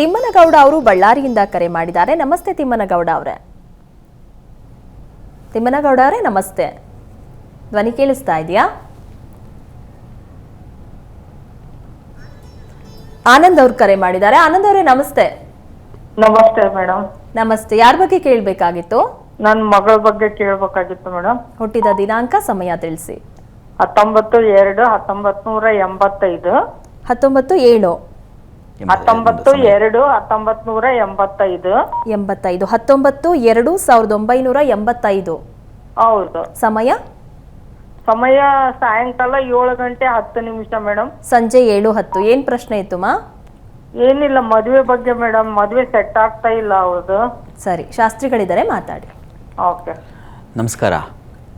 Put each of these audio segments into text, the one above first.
ತಿಮ್ಮನಗೌಡ ಅವರು ಬಳ್ಳಾರಿಯಿಂದ ಕರೆ ಮಾಡಿದ್ದಾರೆ. ನಮಸ್ತೆ ತಿಮ್ಮನಗೌಡ ಅವರೇ. ತಿಮ್ಮನಗೌಡ ಅವರೇ ನಮಸ್ತೆ. ಧ್ವನಿ ಕೇಳಿಸ್ತಾ ಇದೆಯಾ? ಆನಂದ್ ಅವ್ರು ಕರೆ ಮಾಡಿದ್ದಾರೆ. ಆನಂದ್ ಅವರೇ ನಮಸ್ತೆ. ನಮಸ್ತೆ ಮೇಡಮ್ ನಮಸ್ತೆ. ಯಾರ ಬಗ್ಗೆ ಕೇಳಬೇಕಾಗಿತ್ತು? ನನ್ನ ಮಗಳ ಬಗ್ಗೆ ಕೇಳಬೇಕಾಗಿತ್ತು ಮೇಡಮ್ ಹುಟ್ಟಿದ ದಿನಾಂಕ ಸಮಯ ತಿಳಿಸಿ. ಹತ್ತೊಂಬತ್ತು ಎರಡು ಹತ್ತೊಂಬತ್ತು ನೂರ ಎಂಬತ್ತೈದು. ಹತ್ತೊಂಬತ್ತು ಏಳು. ಹತ್ತೊಂಬತ್ತು ಎರಡು ಹತ್ತೊಂಬತ್ ನೂರ ಎಂಬತ್ತೈದು. ಎಂಬತ್ತೈದು ಹತ್ತೊಂಬತ್ತು ಎರಡು ಸಾವಿರದ ಒಂಬೈನೂರ ಎಂಬತ್ತೈದು. ಹೌದು. ಸಮಯ? ಸಮಯ ಸಾಯಂಕಾಲ ಏಳು ಗಂಟೆ ಹತ್ತು ನಿಮಿಷ ಮೇಡಮ್ ಸಂಜೆ ಏಳು ಹತ್ತು. ಏನ್ ಪ್ರಶ್ನೆ ಇತ್ತು ಮಾ? ಏನಿಲ್ಲ ಮದುವೆ ಬಗ್ಗೆ ಮೇಡಮ್ ಮದುವೆ ಸೆಟ್ ಆಗ್ತಾ ಇಲ್ಲ ಅವ್ರದ್ದು ಸರಿ ಶಾಸ್ತ್ರಿಗಳಿದ್ದಾರೆ ಮಾತಾಡಿ. ಓಕೆ. ನಮಸ್ಕಾರ.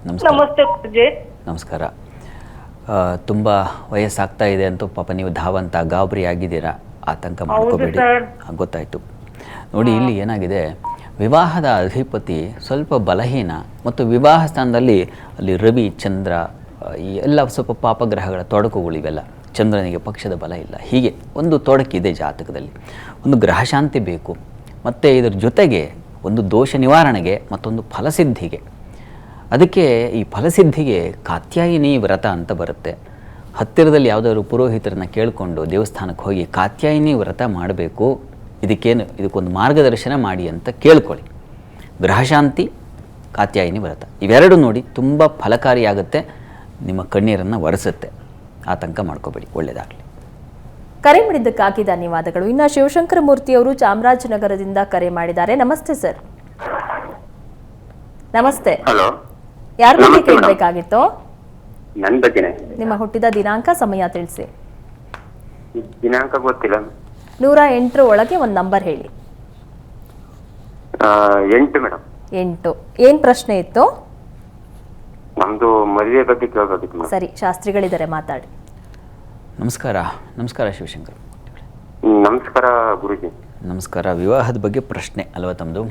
ನಮಸ್ಕಾರ. ನಮಸ್ತೆ ಪೂಜೆ. ನಮಸ್ಕಾರ. ತುಂಬ ವಯಸ್ಸಾಗ್ತಾ ಇದೆ ಅಂತೂ ಪಾಪ ನೀವು ಧಾವಂತ ಗಾಬರಿ ಆಗಿದ್ದೀರಾ? ಆತಂಕ ಮಾಡ್ಕೋಬೇಡಿ. ಗೊತ್ತಾಯ್ತು. ನೋಡಿ ಇಲ್ಲಿ ಏನಾಗಿದೆ? ವಿವಾಹದ ಅಧಿಪತಿ ಸ್ವಲ್ಪ ಬಲಹೀನ ಮತ್ತು ವಿವಾಹ ಸ್ಥಾನದಲ್ಲಿ ಅಲ್ಲಿ ರವಿ ಚಂದ್ರ ಈ ಎಲ್ಲ ಸ್ವಲ್ಪ ಪಾಪಗ್ರಹಗಳ ತೊಡಕುಗಳಿವೆಲ್ಲ ಚಂದ್ರನಿಗೆ ಪಕ್ಷದ ಬಲ ಇಲ್ಲ. ಹೀಗೆ ಒಂದು ತೊಡಕಿದೆ ಜಾತಕದಲ್ಲಿ. ಒಂದು ಗ್ರಹಶಾಂತಿ ಬೇಕು. ಮತ್ತು ಇದರ ಜೊತೆಗೆ ಒಂದು ದೋಷ ನಿವಾರಣೆಗೆ ಮತ್ತೊಂದು ಫಲಸಿದ್ಧಿಗೆ. ಅದಕ್ಕೆ ಈ ಫಲಸಿದ್ಧಿಗೆ ಕಾತ್ಯಾಯಿನಿ ವ್ರತ ಅಂತ ಬರುತ್ತೆ. ಹತ್ತಿರದಲ್ಲಿ ಯಾವುದಾದ್ರು ಪುರೋಹಿತರನ್ನ ಕೇಳಿಕೊಂಡು ದೇವಸ್ಥಾನಕ್ಕೆ ಹೋಗಿ ಕಾತ್ಯಾಯಿನಿ ವ್ರತ ಮಾಡಬೇಕು ಇದಕ್ಕೇನು ಇದಕ್ಕೊಂದು ಮಾರ್ಗದರ್ಶನ ಮಾಡಿ ಅಂತ ಕೇಳ್ಕೊಳ್ಳಿ. ಗ್ರಹಶಾಂತಿ ಕಾತ್ಯಾಯಿನಿ ವ್ರತ. ಇವೆರಡು ನೋಡಿ ತುಂಬ ಫಲಕಾರಿಯಾಗುತ್ತೆ ನಿಮ್ಮ ಕಣ್ಣೀರನ್ನು ಒರೆಸುತ್ತೆ. ಆತಂಕ ಮಾಡ್ಕೋಬೇಡಿ ಒಳ್ಳೆಯದಾಗಲಿ ಕರೆ ಮಾಡಿದ್ದಕ್ಕಾಗಿ ಧನ್ಯವಾದಗಳು. ಇನ್ನ ಶಿವಶಂಕರ ಮೂರ್ತಿ ಅವರು ಚಾಮರಾಜನಗರದಿಂದ ಕರೆ ಮಾಡಿದ್ದಾರೆ. ನಮಸ್ತೆ ಸರ್. ನಮಸ್ತೆ. ಹಲೋ. ಯಾರ ಬಗ್ಗೆ ಕೇಳಬೇಕಾಗಿತ್ತು? ನನ್ನ ಬಗ್ಗೆನೆ. ನಿಮ್ಮ ಹುಟ್ಟಿದ ದಿನಾಂಕ ಸಮಯ ತಿಳಿಸಿ. ದಿನಾಂಕ ಗೊತ್ತಿಲ್ಲ. ನೂರ ಎಂಟರ ಒಳಗೆ ಒಂದು ನಂಬರ್ ಹೇಳಿ. ಆ, ಎಂಟು ಮೇಡಮ್ ಎಂಟು. ಏನ್ ಪ್ರಶ್ನೆ ಇತ್ತು? ನಮ್ದು ಮದುವೆ ಬಗ್ಗೆ ಕೇಳಬೇಕಿತ್ತು ಮೇಡಮ್ ಸರಿ ಶಾಸ್ತ್ರಿಗಳಿದ್ದಾರೆ ಮಾತಾಡಿ. ನಮಸ್ಕಾರ. ನಮಸ್ಕಾರ ಶಿವಶಂಕರ್. ನಮಸ್ಕಾರ ಗುರುಜಿ. ನಮಸ್ಕಾರ. ವಿವಾಹದ ಬಗ್ಗೆ ಪ್ರಶ್ನೆ ಅಲ್ವಾ ತಮ್ಮದು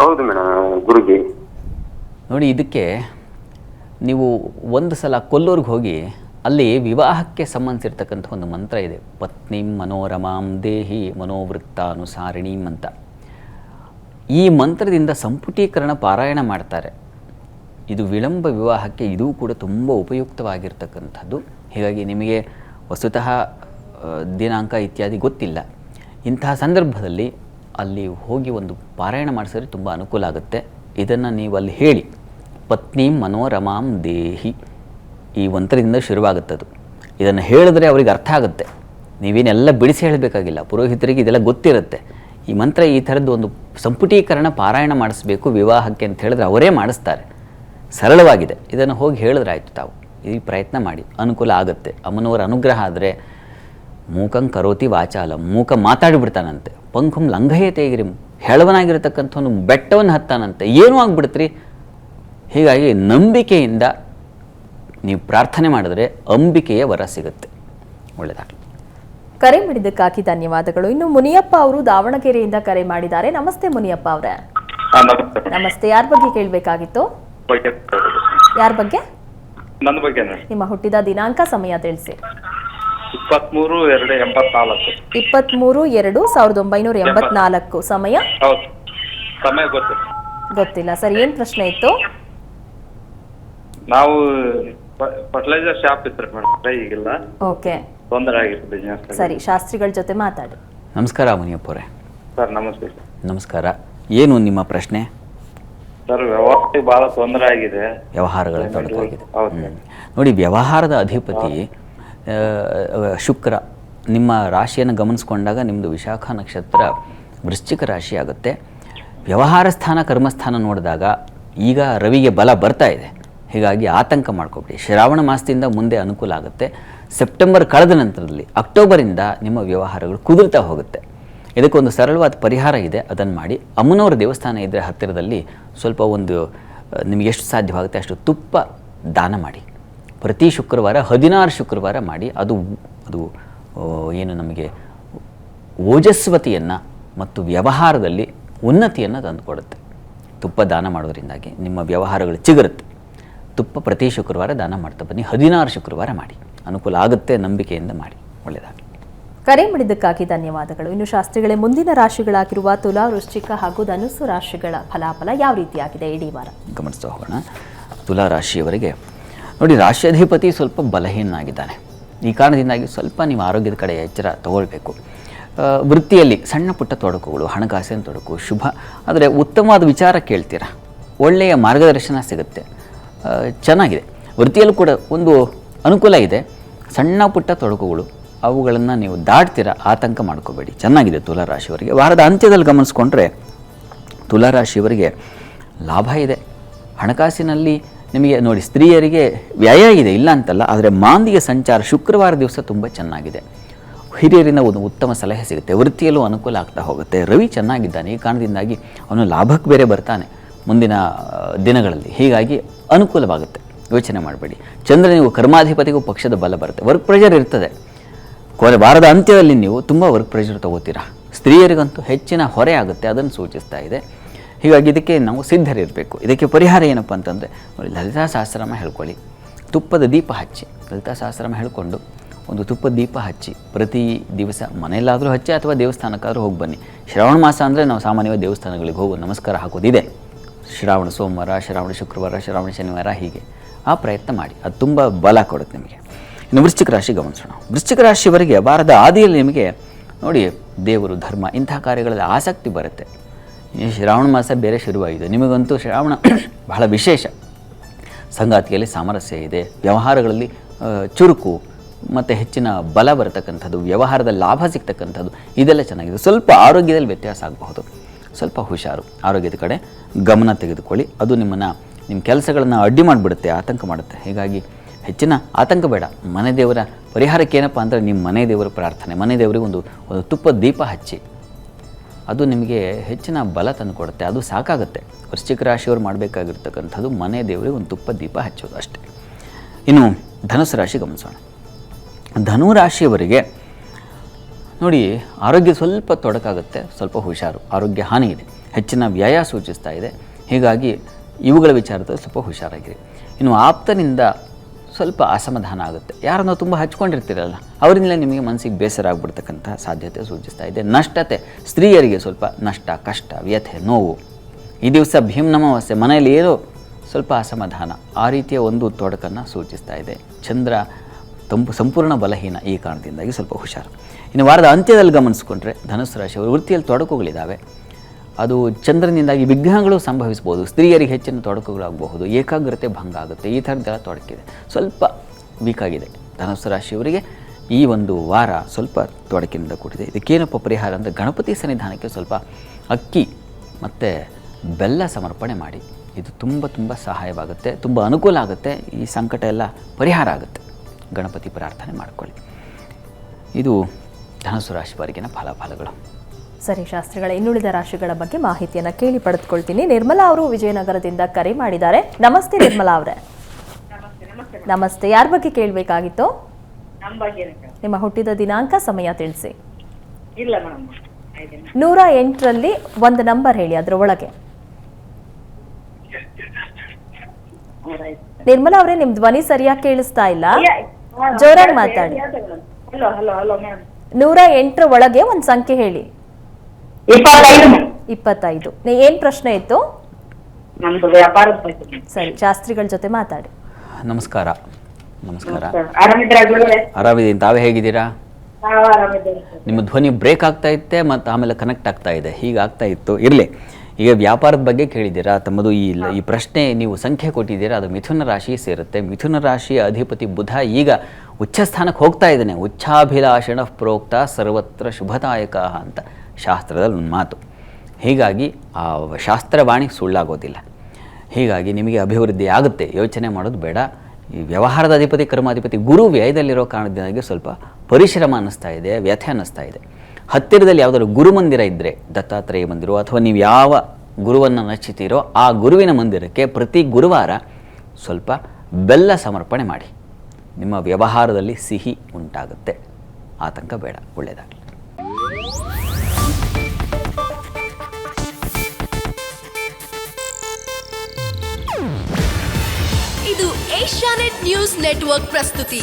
ಹೌದು ಮೇಡಮ್ ಗುರುಜಿ. ನೋಡಿ ಇದಕ್ಕೆ ನೀವು ಒಂದು ಸಲ ಕೊಲ್ಲೂರಿಗೆ ಹೋಗಿ, ಅಲ್ಲಿ ವಿವಾಹಕ್ಕೆ ಸಂಬಂಧಿಸಿರ್ತಕ್ಕಂಥ ಒಂದು ಮಂತ್ರ ಇದೆ. ಪತ್ನಿ ಮನೋರಮಾಂ ದೇಹಿ ಮನೋವೃತ್ತಾನುಸಾರಿಣೀಂ ಅಂತ. ಈ ಮಂತ್ರದಿಂದ ಸಂಪುಟೀಕರಣ ಪಾರಾಯಣ ಮಾಡ್ತಾರೆ. ಇದು ವಿಳಂಬ ವಿವಾಹಕ್ಕೆ ಇದೂ ಕೂಡ ತುಂಬ ಉಪಯುಕ್ತವಾಗಿರ್ತಕ್ಕಂಥದ್ದು. ಹೀಗಾಗಿ ನಿಮಗೆ ವಸ್ತುತಃ ದಿನಾಂಕ ಇತ್ಯಾದಿ ಗೊತ್ತಿಲ್ಲ. ಇಂತಹ ಸಂದರ್ಭದಲ್ಲಿ ಅಲ್ಲಿ ಹೋಗಿ ಒಂದು ಪಾರಾಯಣ ಮಾಡಿಸಿದ್ರೆ ತುಂಬ ಅನುಕೂಲ ಆಗುತ್ತೆ. ಇದನ್ನು ನೀವು ಅಲ್ಲಿ ಹೇಳಿ. ಪತ್ನಿ ಮನೋರಮಾಂ ದೇಹಿ. ಈ ಮಂತ್ರದಿಂದ ಶುರುವಾಗುತ್ತದು. ಇದನ್ನು ಹೇಳಿದ್ರೆ ಅವರಿಗೆ ಅರ್ಥ ಆಗುತ್ತೆ. ನೀವೇನೆಲ್ಲ ಬಿಡಿಸಿ ಹೇಳಬೇಕಾಗಿಲ್ಲ. ಪುರೋಹಿತರಿಗೆ ಇದೆಲ್ಲ ಗೊತ್ತಿರುತ್ತೆ. ಈ ಮಂತ್ರ ಈ ಥರದ್ದು ಒಂದು ಸಂಪುಟೀಕರಣ ಪಾರಾಯಣ ಮಾಡಿಸ್ಬೇಕು, ವಿವಾಹಕ್ಕೆ ಅಂತ ಹೇಳಿದ್ರೆ ಅವರೇ ಮಾಡಿಸ್ತಾರೆ. ಸರಳವಾಗಿದೆ. ಇದನ್ನು ಹೋಗಿ ಹೇಳಿದ್ರೆ ಆಯಿತು ತಾವು. ಈ ಪ್ರಯತ್ನ ಮಾಡಿ. ಅನುಕೂಲ ಆಗುತ್ತೆ. ಅಮ್ಮನವರ ಅನುಗ್ರಹ ಆದರೆ ಮೂಕಂ ಕರೋತಿ ವಾಚಾಲ. ಮೂಕ ಮಾತಾಡಿಬಿಡ್ತಾನಂತೆ. ಪಂಕಂ ಲಂಘಯತೆಗಿರಿ ಒಂದು ಬೆಟ್ಟವನ್ನು ಹತ್ತಾನಂತೆ. ಏನೂ ಆಗ್ಬಿಡ್ತ್ರಿ? ಹೀಗಾಗಿ ನಂಬಿಕೆಯಿಂದ ನೀವು ಪ್ರಾರ್ಥನೆ ಮಾಡಿದ್ರೆ ಅಂಬಿಕೆಯ ವರ ಸಿಗುತ್ತೆ. ಒಳ್ಳೆಯದಾಗಲಿ ಕರೆ ಮಾಡಿದ್ದಕ್ಕಾಗಿ ಧನ್ಯವಾದಗಳು. ಇನ್ನು ಮುನಿಯಪ್ಪ ಅವರು ದಾವಣಗೆರೆಯಿಂದ ಕರೆ ಮಾಡಿದ್ದಾರೆ. ನಮಸ್ತೆ ಮುನಿಯಪ್ಪ ಅವರೇ. ನಮಸ್ತೆ. ನಮಸ್ತೆ. ಯಾರ ಬಗ್ಗೆ ಕೇಳಬೇಕಾಗಿತ್ತು? ಯಾರ ಬಗ್ಗೆ? ನನ್ನ ಬಗ್ಗೆ ನಿಮ್ಮ ಹುಟ್ಟಿದ ದಿನಾಂಕ ಸಮಯ ತಿಳಿಸಿ. ಇಪ್ಪತ್ಮೂರು ಎರಡು ಎಂಬತ್ನಾಲ್ಕು. ಇಪ್ಪತ್ತ್ಮೂರು ಎರಡು ಸಾವಿರದ ಒಂಬೈನೂರ ಎಂಬತ್ನಾಲ್ಕು. ಸಮಯ? ಹೌದು. ಸಮಯ ಗೊತ್ತು ಗೊತ್ತಿಲ್ಲ. ಸರ್ ಏನ್ ಪ್ರಶ್ನೆ ಇತ್ತು? ನಾವು ಫರ್ಟಿಲೈಸರ್ ಶಾಪ್ ಇತ್ತು ಮೇಡಮ್ ಈಗಿಲ್ಲ. ಓಕೆ. ತೊಂದರೆ ಆಗಿತ್ತು ಬಿಸ್ನೆಸ್ ಸರಿ ಶಾಸ್ತ್ರಿಗಳ ಜೊತೆ ಮಾತಾಡಿ. ನಮಸ್ಕಾರ ಮುನಿಯಪ್ಪವರೇ ಸರ್ ನಮಸ್ತೆ ಸರ್. ನಮಸ್ಕಾರ. ಏನು ನಿಮ್ಮ ಪ್ರಶ್ನೆ? ಸರ್ ವ್ಯವಹಾರಕ್ಕೆ ಬಹಳ ತೊಂದರೆ ಆಗಿದೆ. ವ್ಯವಹಾರಗಳ ತೊಡಕಾಗಿದೆ. ಹ್ಮ್. ನೋಡಿ ವ್ಯವಹಾರದ ಅಧಿಪತಿ ಆ, ಶುಕ್ರ ನಿಮ್ಮ ರಾಶಿಯನ್ನು ಗಮನಿಸ್ಕೊಂಡಾಗ ನಿಮ್ಮದು ವಿಶಾಖ ನಕ್ಷತ್ರ ವೃಶ್ಚಿಕ ರಾಶಿ ಆಗುತ್ತೆ. ವ್ಯವಹಾರ ಸ್ಥಾನ ಕರ್ಮಸ್ಥಾನ ನೋಡಿದಾಗ ಈಗ ರವಿಗೆ ಬಲ ಬರ್ತಾ ಇದೆ. ಹೀಗಾಗಿ ಆತಂಕ ಮಾಡ್ಕೊಬಿಡಿ. ಶ್ರಾವಣ ಮಾಸದಿಂದ ಮುಂದೆ ಅನುಕೂಲ ಆಗುತ್ತೆ. ಸೆಪ್ಟೆಂಬರ್ ಕಳೆದ ನಂತರದಲ್ಲಿ ಅಕ್ಟೋಬರಿಂದ ನಿಮ್ಮ ವ್ಯವಹಾರಗಳು ಕುದುರ್ತಾ ಹೋಗುತ್ತೆ. ಇದಕ್ಕೊಂದು ಸರಳವಾದ ಪರಿಹಾರ ಇದೆ. ಅದನ್ನು ಮಾಡಿ ಅಮ್ಮನವರ ದೇವಸ್ಥಾನ ಇದ್ದರೆ ಹತ್ತಿರದಲ್ಲಿ ಸ್ವಲ್ಪ ಒಂದು ನಿಮಗೆ ಎಷ್ಟು ಸಾಧ್ಯವಾಗುತ್ತೆ ಅಷ್ಟು ತುಪ್ಪ ದಾನ ಮಾಡಿ. ಪ್ರತಿ ಶುಕ್ರವಾರ, ಹದಿನಾರು ಶುಕ್ರವಾರ ಮಾಡಿ ಅದು ಅದು ಏನು ನಮಗೆ ಓಜಸ್ವತಿಯನ್ನು ಮತ್ತು ವ್ಯವಹಾರದಲ್ಲಿ ಉನ್ನತಿಯನ್ನು ತಂದುಕೊಡುತ್ತೆ. ತುಪ್ಪ ದಾನ ಮಾಡೋದರಿಂದಾಗಿ ನಿಮ್ಮ ವ್ಯವಹಾರಗಳು ಚಿಗುರುತ್ತೆ. ತುಪ್ಪ ಪ್ರತಿ ಶುಕ್ರವಾರ ದಾನ ಮಾಡ್ತಾ ಬನ್ನಿ ಹದಿನಾರು ಶುಕ್ರವಾರ ಮಾಡಿ. ಅನುಕೂಲ ಆಗುತ್ತೆ ನಂಬಿಕೆಯಿಂದ ಮಾಡಿ. ಒಳ್ಳೆಯದಾಗಲಿ ಕರೆ ಮಾಡಿದ್ದಕ್ಕಾಗಿ ಧನ್ಯವಾದಗಳು. ಇನ್ನು ಶಾಸ್ತ್ರಿಗಳೇ ಮುಂದಿನ ರಾಶಿಗಳಾಗಿರುವ ತುಲಾ ವೃಶ್ಚಿಕ ಹಾಗೂ ಧನುಸ್ಸು ರಾಶಿಗಳ ಫಲಾಫಲ ಯಾವ ರೀತಿಯಾಗಿದೆ ಇಡೀ ವಾರ? ಗಮನಿಸ್ತಾ ಹೋಗೋಣ. ತುಲಾ ರಾಶಿಯವರಿಗೆ ನೋಡಿ ರಾಶ್ಯಾಧಿಪತಿ ಸ್ವಲ್ಪ ಬಲಹೀನಾಗಿದ್ದಾನೆ. ಈ ಕಾರಣದಿಂದಾಗಿ ಸ್ವಲ್ಪ ನೀವು ಆರೋಗ್ಯದ ಕಡೆ ಎಚ್ಚರ ತಗೊಳ್ಬೇಕು. ವೃತ್ತಿಯಲ್ಲಿ ಸಣ್ಣ ಪುಟ್ಟ ತೊಡಕುಗಳು ಹಣಕಾಸಿನ ತೊಡಕು ಶುಭ. ಆದರೆ ಉತ್ತಮವಾದ ವಿಚಾರ ಕೇಳ್ತೀರಾ? ಒಳ್ಳೆಯ ಮಾರ್ಗದರ್ಶನ ಸಿಗುತ್ತೆ. ಚೆನ್ನಾಗಿದೆ. ವೃತ್ತಿಯಲ್ಲೂ ಕೂಡ ಒಂದು ಅನುಕೂಲ ಇದೆ. ಸಣ್ಣ ಪುಟ್ಟ ತೊಡಕುಗಳು, ಅವುಗಳನ್ನು ನೀವು ದಾಟ್ತೀರ, ಆತಂಕ ಮಾಡ್ಕೋಬೇಡಿ. ಚೆನ್ನಾಗಿದೆ ತುಲಾ ರಾಶಿಯವರಿಗೆ. ವಾರದ ಅಂತ್ಯದಲ್ಲಿ ಗಮನಿಸ್ಕೊಂಡ್ರೆ ತುಲಾರಾಶಿಯವರಿಗೆ ಲಾಭ ಇದೆ. ಹಣಕಾಸಿನಲ್ಲಿ ನಿಮಗೆ ನೋಡಿ, ಸ್ತ್ರೀಯರಿಗೆ ವ್ಯಯ ಇದೆ, ಇಲ್ಲ ಅಂತಲ್ಲ, ಆದರೆ ಮಾಂದಿಯ ಸಂಚಾರ ಶುಕ್ರವಾರ ದಿವಸ ತುಂಬ ಚೆನ್ನಾಗಿದೆ. ಹಿರಿಯರಿಂದ ಒಂದು ಉತ್ತಮ ಸಲಹೆ ಸಿಗುತ್ತೆ. ವೃತ್ತಿಯಲ್ಲೂ ಅನುಕೂಲ ಆಗ್ತಾ ಹೋಗುತ್ತೆ. ರವಿ ಚೆನ್ನಾಗಿದ್ದಾನೆ. ಈ ಕಾರಣದಿಂದಾಗಿ ಅವನು ಲಾಭಕ್ಕೆ ಬೇರೆ ಬರ್ತಾನೆ. ಮುಂದಿನ ದಿನಗಳಲ್ಲಿ. ಹೀಗಾಗಿ ಅನುಕೂಲವಾಗುತ್ತೆ. ಯೋಚನೆ ಮಾಡಬೇಡಿ. ಚಂದ್ರನಿಗೂ ಕರ್ಮಾಧಿಪತಿಗೂ ಪಕ್ಷದ ಬಲ ಬರುತ್ತೆ. ವರ್ಕ್ ಪ್ರೆಷರ್ ಇರ್ತದೆ. ಕೊನೆ ವಾರದ ಅಂತ್ಯದಲ್ಲಿ ನೀವು ತುಂಬ ವರ್ಕ್ ಪ್ರೆಷರ್ ತಗೋತೀರಾ? ಸ್ತ್ರೀಯರಿಗಂತೂ ಹೆಚ್ಚಿನ ಹೊರೆ ಆಗುತ್ತೆ, ಅದನ್ನು ಸೂಚಿಸ್ತಾ ಇದೆ. ಹೀಗಾಗಿ ಇದಕ್ಕೆ ನಾವು ಸಿದ್ಧರಿರಬೇಕು. ಇದಕ್ಕೆ ಪರಿಹಾರ ಏನಪ್ಪ ಅಂತಂದರೆ ಲಲಿತಾ ಸಹಸ್ರಮ ಹೇಳ್ಕೊಳ್ಳಿ. ತುಪ್ಪದ ದೀಪ ಹಚ್ಚಿ. ಲಲಿತಾ ಸಹಸ್ರಮ ಹೇಳ್ಕೊಂಡು, ಒಂದು ತುಪ್ಪದ ದೀಪ ಹಚ್ಚಿ, ಪ್ರತಿ ದಿವಸ ಮನೆಯಲ್ಲಾದರೂ ಹಚ್ಚಿ ಅಥವಾ ದೇವಸ್ಥಾನಕ್ಕಾದರೂ ಹೋಗಿ ಬನ್ನಿ. ಶ್ರಾವಣ ಮಾಸ ಅಂದರೆ ನಾವು ಸಾಮಾನ್ಯವಾಗಿ ದೇವಸ್ಥಾನಗಳಿಗೆ ಹೋಗಿ ನಮಸ್ಕಾರ ಹಾಕೋದಿದೆ. ಶ್ರಾವಣ ಸೋಮವಾರ, ಶ್ರಾವಣ ಶುಕ್ರವಾರ, ಶ್ರಾವಣ ಶನಿವಾರ ಹೀಗೆ. ಆ ಪ್ರಯತ್ನ ಮಾಡಿ. ಅದು ತುಂಬ ಬಲ ಕೊಡುತ್ತೆ ನಿಮಗೆ. ಇನ್ನು ವೃಶ್ಚಿಕ ರಾಶಿ ಗಮನಿಸೋಣ. ವೃಶ್ಚಿಕ ರಾಶಿವರೆಗೆ ವಾರದ ಆದಿಯಲ್ಲಿ ನಿಮಗೆ ನೋಡಿ ದೇವರು, ಧರ್ಮ ಇಂತಹ ಕಾರ್ಯಗಳಲ್ಲಿ ಆಸಕ್ತಿ ಬರುತ್ತೆ. ಈ ಶ್ರಾವಣ ಮಾಸ ಬೇರೆ ಶುರುವಾಗಿದೆ. ನಿಮಗಂತೂ ಶ್ರಾವಣ ಬಹಳ ವಿಶೇಷ. ಸಂಗಾತಿಯಲ್ಲಿ ಸಾಮರಸ್ಯ ಇದೆ. ವ್ಯವಹಾರಗಳಲ್ಲಿ ಚುರುಕು ಮತ್ತು ಹೆಚ್ಚಿನ ಬಲ ಬರತಕ್ಕಂಥದ್ದು, ವ್ಯವಹಾರದ ಲಾಭ ಸಿಗ್ತಕ್ಕಂಥದ್ದು, ಇದೆಲ್ಲ ಚೆನ್ನಾಗಿದೆ. ಸ್ವಲ್ಪ ಆರೋಗ್ಯದಲ್ಲಿ ವ್ಯತ್ಯಾಸ ಆಗಬಹುದು. ಸ್ವಲ್ಪ ಹುಷಾರು. ಆರೋಗ್ಯದ ಕಡೆ ಗಮನ ತೆಗೆದುಕೊಳ್ಳಿ. ಅದು ನಿಮ್ಮನ್ನು, ನಿಮ್ಮ ಕೆಲಸಗಳನ್ನು ಅಡ್ಡಿ ಮಾಡಿಬಿಡುತ್ತೆ, ಆತಂಕ ಮಾಡುತ್ತೆ. ಹೀಗಾಗಿ ಹೆಚ್ಚಿನ ಆತಂಕ ಬೇಡ. ಮನೆ ದೇವರ ಪರಿಹಾರಕ್ಕೆ ಏನಪ್ಪ ಅಂದರೆ ನಿಮ್ಮ ಮನೆ ದೇವರ ಪ್ರಾರ್ಥನೆ. ಮನೆ ದೇವರಿಗೆ ಒಂದು ಒಂದು ತುಪ್ಪ ದೀಪ ಹಚ್ಚಿ. ಅದು ನಿಮಗೆ ಹೆಚ್ಚಿನ ಬಲ ತಂದು ಕೊಡುತ್ತೆ. ಅದು ಸಾಕಾಗುತ್ತೆ. ವೃಶ್ಚಿಕ ರಾಶಿಯವರು ಮಾಡಬೇಕಾಗಿರ್ತಕ್ಕಂಥದ್ದು ಮನೆ ದೇವರಿಗೆ ಒಂದು ತುಪ್ಪ ದೀಪ ಹಚ್ಚೋದು ಅಷ್ಟೇ. ಇನ್ನು ಧನುಸು ರಾಶಿ ಗಮನಿಸೋಣ. ಧನು ರಾಶಿಯವರಿಗೆ ನೋಡಿ, ಆರೋಗ್ಯ ಸ್ವಲ್ಪ ತೊಡಕಾಗುತ್ತೆ, ಸ್ವಲ್ಪ ಹುಷಾರು, ಆರೋಗ್ಯ ಹಾನಿ ಇದೆ ಹೆಚ್ಚಿನ ವ್ಯಯ ಸೂಚಿಸ್ತಾ ಇದೆ. ಹೀಗಾಗಿ ಇವುಗಳ ವಿಚಾರದಲ್ಲಿ ಸ್ವಲ್ಪ ಹುಷಾರಾಗಿರಿ. ಇನ್ನು ಆಪ್ತನಿಂದ ಸ್ವಲ್ಪ ಅಸಮಾಧಾನ ಆಗುತ್ತೆ. ಯಾರನ್ನೋ ತುಂಬ ಹಚ್ಕೊಂಡಿರ್ತೀರಲ್ಲ ಅವರಿಂದ ನಿಮಗೆ ಮನಸ್ಸಿಗೆ ಬೇಸರ ಆಗ್ಬಿಡ್ತಕ್ಕಂಥ ಸಾಧ್ಯತೆ ಸೂಚಿಸ್ತಾ ಇದೆ. ನಷ್ಟತೆ, ಸ್ತ್ರೀಯರಿಗೆ ಸ್ವಲ್ಪ ನಷ್ಟ, ಕಷ್ಟ, ವ್ಯಥೆ, ನೋವು. ಈ ದಿವಸ ಭೀಮ್ನಮಾವಾಸ್ಯೆ ಮನೆಯಲ್ಲಿ ಏನೋ ಸ್ವಲ್ಪ ಅಸಮಾಧಾನ, ಆ ರೀತಿಯ ಒಂದು ತೊಡಕನ್ನು ಸೂಚಿಸ್ತಾ ಇದೆ. ಚಂದ್ರ ತಂಪು ಸಂಪೂರ್ಣ ಬಲಹೀನ ಈ ಕಾರಣದಿಂದಾಗಿ ಸ್ವಲ್ಪ ಹುಷಾರು. ಇನ್ನು ವಾರದ ಅಂತ್ಯದಲ್ಲಿ ಗಮನಿಸ್ಕೊಂಡ್ರೆ ಧನುಸ್ಸು ರಾಶಿಯವರು ವೃತ್ತಿಯಲ್ಲಿ ತೊಡಕುಗಳಿದ್ದಾವೆ ಅದು ಚಂದ್ರನಿಂದಾಗಿ ವಿಘ್ನಗಳು ಸಂಭವಿಸ್ಬೋದು ಸ್ತ್ರೀಯರಿಗೆ ಹೆಚ್ಚಿನ ತೊಡಕುಗಳಾಗಬಹುದು, ಏಕಾಗ್ರತೆ ಭಂಗ ಆಗುತ್ತೆ, ಈ ಥರದ್ದೆಲ್ಲ ತೊಡಕಿದೆ. ಸ್ವಲ್ಪ ವೀಕಾಗಿದೆ ಧನುಸ್ಸು ರಾಶಿಯವರಿಗೆ ಈ ಒಂದು ವಾರ ಸ್ವಲ್ಪ ತೊಡಕಿನಿಂದ ಕೂಡಿದೆ. ಇದಕ್ಕೇನಪ್ಪ ಪರಿಹಾರ ಅಂದರೆ ಗಣಪತಿ ಸನ್ನಿಧಾನಕ್ಕೆ ಸ್ವಲ್ಪ ಅಕ್ಕಿ ಮತ್ತು ಬೆಲ್ಲ ಸಮರ್ಪಣೆ ಮಾಡಿ. ಇದು ತುಂಬ ತುಂಬ ಸಹಾಯವಾಗುತ್ತೆ, ತುಂಬ ಅನುಕೂಲ ಆಗುತ್ತೆ, ಈ ಸಂಕಟ ಎಲ್ಲ ಪರಿಹಾರ ಆಗುತ್ತೆ. ಗಣಪತಿ ಪ್ರಾರ್ಥನೆ ಮಾಡಿಕೊಳ್ಳಿ. ಇದು ಧನಸು ರಾಶಿ ರಾಶಿವರೆಗಿನ ಫಲಾಫಲಗಳು. ಸರಿ ಶಾಸ್ತ್ರಿಗಳ ಇನ್ನುಳಿದ ರಾಶಿಗಳ ಬಗ್ಗೆ ಮಾಹಿತಿಯನ್ನ ಕೇಳಿ ಪಡೆದುಕೊಳ್ತೀನಿ. ನಿರ್ಮಲಾ ಅವರು ವಿಜಯನಗರದಿಂದ ಕರೆ ಮಾಡಿದ್ದಾರೆ. ನಮಸ್ತೆ ನಿರ್ಮಲಾ ಅವರೇ. ನಮಸ್ತೆ ಯಾರ ಬಗ್ಗೆ ಕೇಳಬೇಕಾಗಿತ್ತು? ನಮ್ಮ ಬಗ್ಗೆ ನಿಮ್ಮ ಹುಟ್ಟಿದ ದಿನಾಂಕ ಸಮಯ ತಿಳಿಸಿ. ನೂರ ಎಂಟರಲ್ಲಿ ಒಂದು ನಂಬರ್ ಹೇಳಿ ಅದರ ಒಳಗೆ. ನಿರ್ಮಲಾ ಅವರೇ ನಿಮ್ ಧ್ವನಿ ಸರಿಯಾಗಿ ಕೇಳಿಸ್ತಾ ಇಲ್ಲ ಜೋರಾಗಿ ಮಾತಾಡಿ. Hello hello hello madam. ನೂರ ಎಂಟರ ಒಳಗೆ ಒಂದು ಸಂಖ್ಯೆ ಹೇಳಿ. ಇಪ್ಪತ್ತೈದು ಏನ್ ಪ್ರಶ್ನೆ ಇತ್ತು? ನಮ್ದು ವ್ಯಾಪಾರದ ಬಗ್ಗೆ ಸರಿ ಶಾಸ್ತ್ರಿಗಳ ಜೊತೆ ಮಾತಾಡಿ. ನಮಸ್ಕಾರ. ನಮಸ್ಕಾರ. ಆರಾಮಿದ್ದೀನಿ. ತಾವೇ ಹೇಗಿದ್ದೀರಾ? ನಿಮ್ಮ ಧ್ವನಿ ಬ್ರೇಕ್ ಆಗ್ತಾ ಇತ್ತೆ ಮತ್ತು ಆಮೇಲೆ ಕನೆಕ್ಟ್ ಆಗ್ತಾ ಇದೆ. ಹೀಗೆ ಆಗ್ತಾ ಇತ್ತು. ಇರಲಿ. ಈಗ ವ್ಯಾಪಾರದ ಬಗ್ಗೆ ಕೇಳಿದ್ದೀರಾ? ತಮ್ಮದು ಈ ಈ ಪ್ರಶ್ನೆ ನೀವು ಸಂಖ್ಯೆ ಕೊಟ್ಟಿದ್ದೀರಾ? ಅದು ಮಿಥುನ ರಾಶಿ ಸೇರುತ್ತೆ. ಮಿಥುನ ರಾಶಿಯ ಅಧಿಪತಿ ಬುಧ ಈಗ ಉಚ್ಚ ಸ್ಥಾನಕ್ಕೆ ಹೋಗ್ತಾ ಇದ್ದಾನೆ. ಉಚ್ಚಾಭಿಲಾಷಣ ಪ್ರೋಕ್ತ ಸರ್ವತ್ರ ಶುಭದಾಯಕ ಅಂತ ಶಾಸ್ತ್ರದಲ್ಲಿ ಒಂದು ಮಾತು. ಹೀಗಾಗಿ ಆ ಶಾಸ್ತ್ರವಾಣಿ ಸುಳ್ಳಾಗೋದಿಲ್ಲ. ಹೀಗಾಗಿ ನಿಮಗೆ ಅಭಿವೃದ್ಧಿ ಆಗುತ್ತೆ. ಯೋಚನೆ ಮಾಡೋದು ಬೇಡ. ಈ ವ್ಯವಹಾರದ ಅಧಿಪತಿ ಕರ್ಮಾಧಿಪತಿ ಗುರು ವ್ಯಯದಲ್ಲಿರೋ ಕಾರಣದಿಂದಾಗಿ ಸ್ವಲ್ಪ ಪರಿಶ್ರಮ ಅನ್ನಿಸ್ತಾ ಇದೆ ವ್ಯಥೆ ಅನ್ನಿಸ್ತಾ ಇದೆ. ಹತ್ತಿರದಲ್ಲಿ ಯಾವುದಾದ್ರು ಗುರುಮಂದಿರ ಇದ್ದರೆ ದತ್ತಾತ್ರೇಯ ಮಂದಿರ ಅಥವಾ ನೀವು ಯಾವ ಗುರುವನ್ನು ನಚ್ಚಿತೀರೋ ಆ ಗುರುವಿನ ಮಂದಿರಕ್ಕೆ ಪ್ರತಿ ಗುರುವಾರ ಸ್ವಲ್ಪ ಬೆಲ್ಲ ಸಮರ್ಪಣೆ ಮಾಡಿ. ನಿಮ್ಮ ವ್ಯವಹಾರದಲ್ಲಿ ಸಿಹಿ ಉಂಟಾಗುತ್ತೆ. ಆತಂಕ ಬೇಡ ಒಳ್ಳೆಯದಾಗಲಿ ಇದು ಏಷ್ಯಾನೆಟ್ ನ್ಯೂಸ್ ನೆಟ್ವರ್ಕ್ ಪ್ರಸ್ತುತಿ.